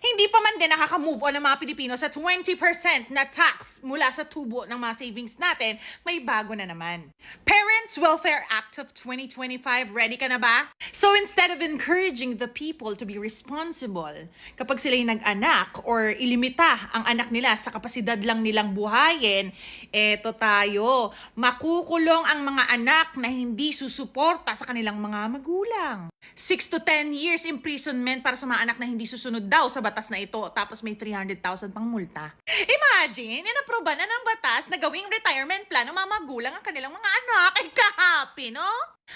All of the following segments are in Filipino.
Hey Hindi pa man din nakaka-move on ang mga Pilipino sa 20% na tax mula sa tubo ng mga savings natin, may bago na naman. Parents Welfare Act of 2025, ready ka na ba? So instead of encouraging the people to be responsible, kapag sila'y nag-anak or ilimita ang anak nila sa kapasidad lang nilang buhayin, eto tayo, makukulong ang mga anak na hindi susuporta sa kanilang mga magulang. 6 to 10 years imprisonment para sa mga anak na hindi susunod daw sa batas na ito tapos may 300,000 pang multa. Imagine, inaproba na ng batas na gawing retirement plan ng mga magulang ang kanilang mga anak. Ay kahapi, no?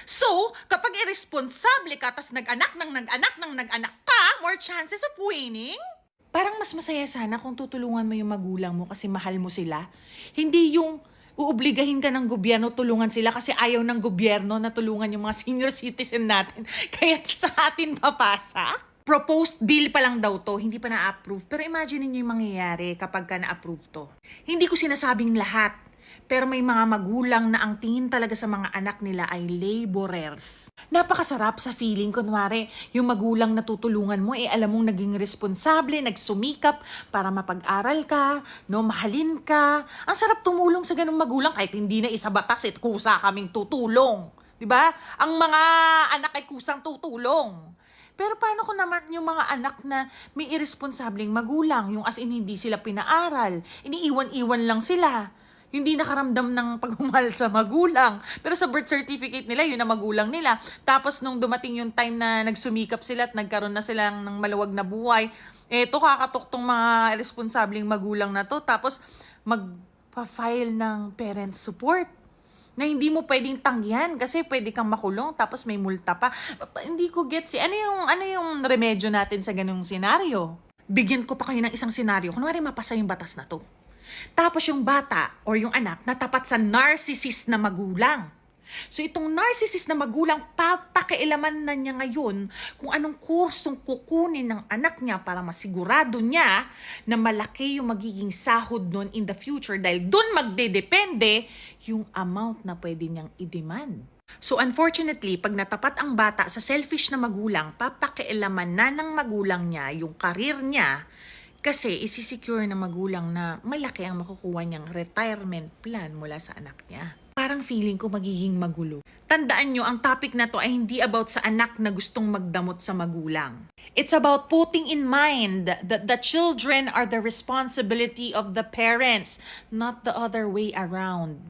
So, kapag irresponsable ka tas nag-anak ng nag-anak ng nag-anak ka, more chances of winning? Parang mas masaya sana kung tutulungan mo yung magulang mo kasi mahal mo sila. Hindi yung uubligahin ka ng gobyerno tulungan sila kasi ayaw ng gobyerno na tulungan yung mga senior citizen natin. Kaya sa atin papasa. Proposed bill pa lang daw to, hindi pa na-approve. Pero imagine niyo yung mangyayari kapag ka na-approve to. Hindi ko sinasabing lahat. Pero may mga magulang na ang tingin talaga sa mga anak nila ay laborers. Napakasarap sa feeling, kunwari, yung magulang na tutulungan mo, eh alam mong naging responsable, nagsumikap para mapag-aral ka, no, mahalin ka. Ang sarap tumulong sa ganung magulang kahit hindi na isa batas, at kusa kaming tutulong. 'Di ba? Ang mga anak ay kusang tutulong. Pero paano ko naman yung mga anak na may irresponsableng magulang, yung as in hindi sila pinaaral, iniiwan-iwan lang sila hindi nakaramdam ng pagmamahal sa magulang. Pero sa birth certificate nila, yun ang magulang nila. Tapos nung dumating yung time na nagsumikap sila at nagkaroon na sila ng maluwag na buhay, eto kakatuktong mga responsabling magulang na to. Tapos magpa-file ng parent support na hindi mo pwedeng tanggihan kasi pwede kang makulong tapos may multa pa. Hindi ko get si ano yung ano yung remedyo natin sa ganung senaryo. Bigyan ko pa kayo ng isang senaryo. Kunwari mapasa yung batas na to. Tapos yung bata or yung anak natapat sa narcissist na magulang. So itong narcissist na magulang, papakialaman na niya ngayon kung anong kursong kukunin ng anak niya para masigurado niya na malaki yung magiging sahod nun in the future dahil dun magdedepende yung amount na pwede niyang i-demand. So unfortunately, pag natapat ang bata sa selfish na magulang, papakialaman na ng magulang niya yung karir niya kasi isisecure ng magulang na malaki ang makukuha niyang retirement plan mula sa anak niya. Parang feeling ko magiging magulo. Tandaan nyo, ang topic na to ay hindi about sa anak na gustong magdamot sa magulang. It's about putting in mind that the children are the responsibility of the parents, not the other way around.